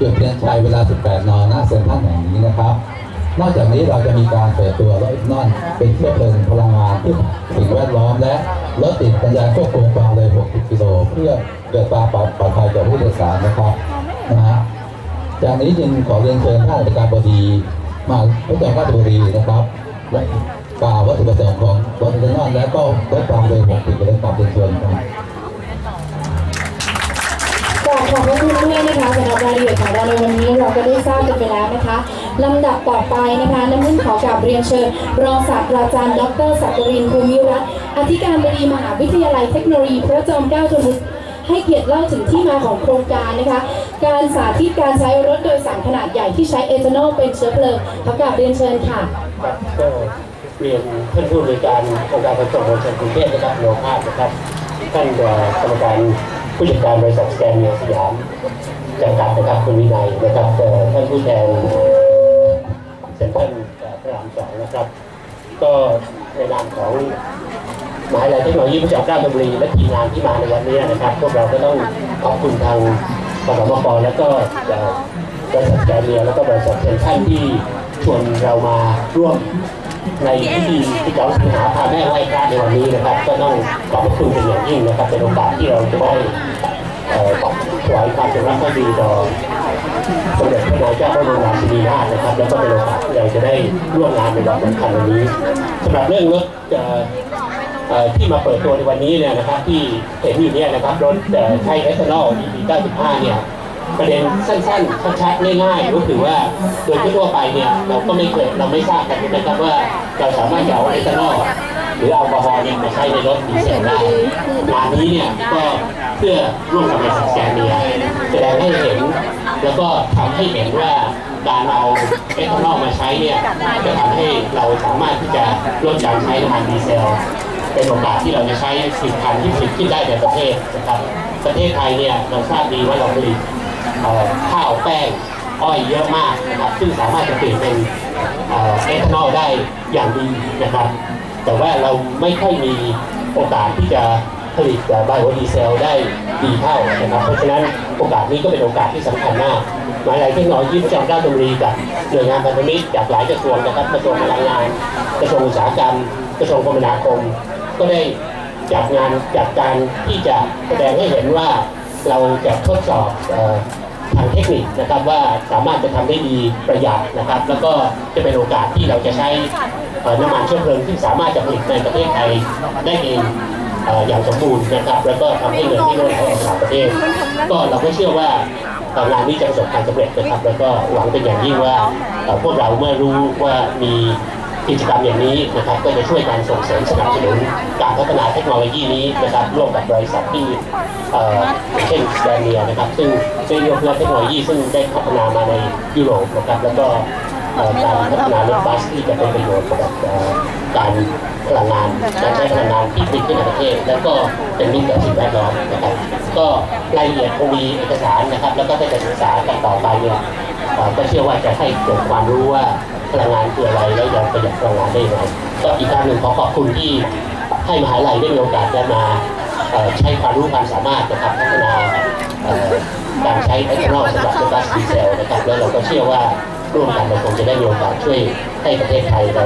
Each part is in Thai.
จุดเทียนชัยเวลา 18 น หน้าเซ็นทรัลแห่งนี้นะครับ นอกจากนี้เราจะมีการเปิดตัวรถอินนอนเป็นเชื้อเพลิงพลังงานที่สิ่งแวดล้อมและรถติดปัญญาควบคุมความเร็ว 60 กิโล เพื่อเกิดความปลอดภัยแก่ผู้โดยสารนะครับนะฮะจากนี้จึงขอเรียนเชิญท่านอธิการบดีมาพระจ้าราชบุรีนะครับและกล่าววัตถุประสงค์ของรถอินนอนและก็ลดความเร็ว 60 กิโลกรัมเป็นส่วนครับ ขอบพระคุณด้วยนะคะสำหรับรายละเอียดของเราในวันนี้เราก็ได้ทราบกันไปแล้วนะคะลำดับต่อไปนะคะน้ำมุ่นขอกราบเรียนเชิญรองศาสตราจารย์ดรศักรินภูมิรัตน์อธิการบดีมหาวิทยาลัยเทคโนโลยีพระจอมเกล้าธนบุรีให้เกียรติเล่าถึงที่มาของโครงการนะคะ การสาธิตการใช้รถโดยสารขนาดใหญ่ที่ใช้เอทานอลเป็นเชื้อเพลิงขอกราบเรียนเชิญค่ะครับก็เรียนท่านผู้บริการองค์การขนส่งมวลชนกรุงเทพนะครับโลภาสนะครับท่านเอ่อกรรมการ ผู้จัดการบริษัทสแกนเนียสยามจำกัดนะครับคุณวินัยนะครับเออท่านผู้แทนเซ็นทรัลพระรามสองนะครับ ก็ในนามของมหาวิทยาลัยเทคโนโลยีพระจอมเกล้าธนบุรีและทีมงานที่มาในวันนี้นะครับ พวกเราก็ต้องขอบคุณทางกสมกแล้วก็บริษัทแกนเนียแล้วก็บริษัทเซ็นทรัลที่ชวนเรามาร่วม ในพิธีที่เราสิงหาพาแม่ไหว้พระในวันนี้นะครับ ก็ต้องขอบคุณเป็นอย่างยิ่งนะครับเป็นโอกาสที่เราจะได้เอ่อถวายความจงรักภักดีต่อสมเด็จพระนางเจ้าพระบรมราชินีนาถนะครับ แล้วก็เป็นโอกาสที่เราจะได้ร่วมงานในวันสำคัญวันนี้สำหรับเรื่องรถเอ่อเอ่อที่มาเปิดตัวในวันนี้เนี่ยนะครับ ที่เห็นอยู่เนี่ยนะครับรถเอ่อใช้เอทานอล EP 95เนี่ย ประเด็นสั้นๆชัดๆง่ายๆก็คือว่าโดยทั่วไปเนี่ยเราก็ไม่เคยเราไม่ทราบกันนะครับว่าเราสามารถจะเอาเอทานอลหรือแอลกอฮอล์เนี่ยมาใช้ในรถดีเซลได้งานนี้เนี่ยก็เพื่อร่วมกับบริษัทแกนเนียแสดงให้เห็นแล้วก็ทำให้เห็นว่าการเอาเอทานอลมาใช้เนี่ยจะทำให้เราสามารถที่จะลดการใช้น้ำมันดีเซลเป็นโอกาสที่เราจะใช้สินค้าที่ผลิตขึ้นได้ในประเทศนะครับ ประเทศไทยเนี่ยเราทราบดีว่าเราผลิต ข้าวแป้งอ้อยเยอะมากนะครับซึ่งสามารถจะเปลี่ยนเป็นเอทานอลได้อย่างดีนะครับ แต่ว่าเราไม่ค่อยมีโอกาสที่จะผลิตไบโอดีเซลได้ดีเท่านะครับ เพราะฉะนั้นโอกาสนี้ก็เป็นโอกาสที่สำคัญมากมหายาลัยเทคโนโลยีพระจอมเกล้าธนบุรีกับหน่วยงานพันธมิตรจากหลายกระทรวงนะครับกระทรวงพลังงาน กระทรวงอุตสาหกรรม กระทรวงคมนาคม ก็ได้จัดงานจัดการที่จะแสดงให้เห็นว่า เราจะทดสอบออทางเทคนิคนะครับว่าสามารถจะทำได้ดีประหยัดนะครับ แล้วก็จะเป็นโอกาสที่เราจะใช้น้ำมันเชื้อเพลิงที่สามารถจะผลิตในประเทศไทยได้เองอย่างสมบูรณ์นะครับ แล้วก็ทำให้เงินที่ร่นไหลออกต่างประเทศ ก็เราก็เชื่อว่างานนี้จะประสบความสำเร็จนะครับ แล้วก็หวังเป็นอย่างยิ่งว่าพวกเราเมื่อรู้ว่ามี กิจกรรมอย่างนี้นะครับก็จะช่วยการส่งเสริมสนับสนุนการพัฒนาเทคโนโลยีนี้นะครับร่วมกับบริษัทที่เอ่ออย่างเช่นแดเนียนะครับ ซึ่งได้ยกเลิกเทคโนโลยีซึ่งได้พัฒนามาในยุโรปนะครับแล้วก็การพัฒนารถบัสที่จะเป็นประโยชน์กับเอ่อการพลังงานการใช้พลังงานที่ผลิตขึ้นในประเทศ แล้วก็เป็นมิตรกับสิ่งแวดล้อมนะครับ ก็รายละเอียดคงมีเอกสารนะครับ แล้วก็ได้จะศึกษากันต่อไปเนี่ยก็เชื่อว่าจะให้เกิดความรู้ว่า ลังงานคืออะไรและยังประหยัดพลังงานได้อย่างไรก็อีกครั้งหนึ่งขอขอบคุณที่ให้มหาลัยได้มีโอกาสได้มาใช้ความรู้ความสามารถนะครับพัฒนาเอ่อการใช้เอทานอลสำหรับรถบัสดีเซลนะครับแล้วเราก็เชื่อว่าร่วมกันเราคงจะได้มีโอกาสช่วยให้ประเทศไทยเรา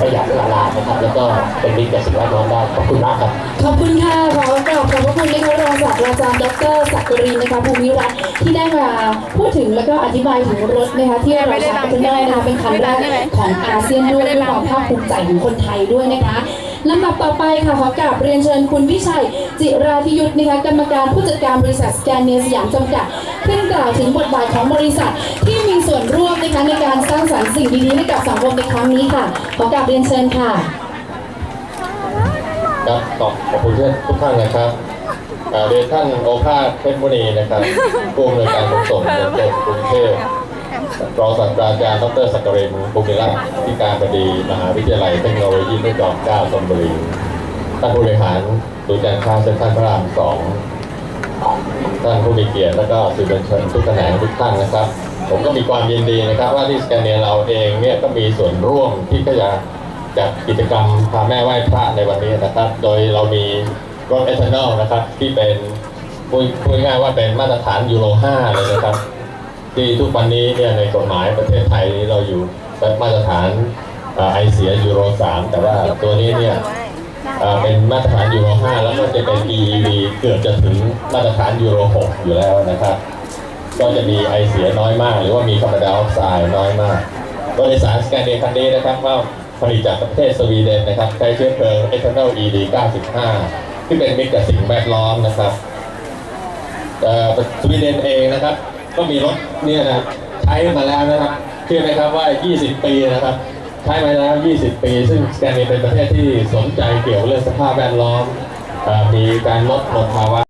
ประหยัดพลังงานนะครับแล้วก็เป็นมิตรกับสิ่งแวดล้อมได้ขอบคุณมากครับขอบคุณค่ะ อกราบขอบพระคุณนะคะรองศาสตราจารย์ดรศักรินทร์นะคะภูมิรัตน์ที่ได้มาพูดถึงแล้วก็อธิบายถึงรถนะคะที่เราใช้เป็นได้นะคะเป็นคันแรกของอาเซียนด้วยด้วยความภาคภูมิใจของคนไทยด้วยนะคะลำดับต่อไปค่ะขอกราบเรียนเชิญคุณวิชัย จิราธิยุทธ์นะคะกรรมการผู้จัดการบริษัทสแกนเนียสยามจำกัดขึ้นกล่าวถึงบทบาทของบริษัท ที่มีส่วนร่วมนะคะในการสร้างสรรค์สิ่งดีๆให้กับสังคมในครั้งนี้ค่ะ ขอกราบเรียนเชิญค่ะ ครับขอบขอบคุณทุกท่านนะครับอ่าเรียนท่านโอภาสเพชรมุนีนะครับผู้อำนวยการขนส่งมวลชนกรุงเทพรองศาสตราจารย์ดรสักกรินภูมิรัตน์ที่การบดีมหาวิทยาลัยเทคโนโลยีพระจอมเกล้าธนบุรีท่านผู้บริหารศูนย์การค้าเซ็นทรัลพระรามสองท่านผู้มีเกียรติและก็สื่อมวลชนทุกแขนงทุกท่านนะครับ ผมก็มีความยินดีนะครับ ว่าที่สแกนเนียเราเองเนี่ยก็มีส่วนร่วมที่ก็จะ จัดกิจกรรมพาแม่ไหว้พระในวันนี้นะครับ โดยเรามีรถเอทานอลนะครับ ที่เป็นพูดง่ายๆว่าเป็นมาตรฐานยูโร 5 เลยนะครับ ที่ทุกวันนี้เนี่ยในกฎหมายประเทศไทยเราอยู่มาตรฐานเอ่อไอเสียยูโร 3 แต่ว่าตัวนี้เนี่ยเป็นมาตรฐานยูโร 5 แล้วก็จะเป็น EEV เกือบจะถึงมาตรฐานยูโร 6 อยู่แล้วนะครับ ก็จะมีไอเสียน้อยมาก หรือว่ามีคาร์บอนไดออกไซด์น้อยมาก โดยสารสแกนเดย์คันนี้นะครับว่า ผลิตจากประเทศสวีเดนนะครับ ใช้เชื้อเพลิงเอทานอล ED 95 ที่เป็นมิตรกับสิ่งแวดล้อมนะครับสวีเดนเองนะครับ ก็มีรถเนี่ยนะใช้มาแล้วนะครับเชื่อไหมครับว่า 20 ปีนะครับใช้มาแล้ว 20 ปี ซึ่งสแกนเนเป็นประเทศที่สนใจเกี่ยวกับเรื่องสภาพแวดล้อมมีการลดมลภาวะ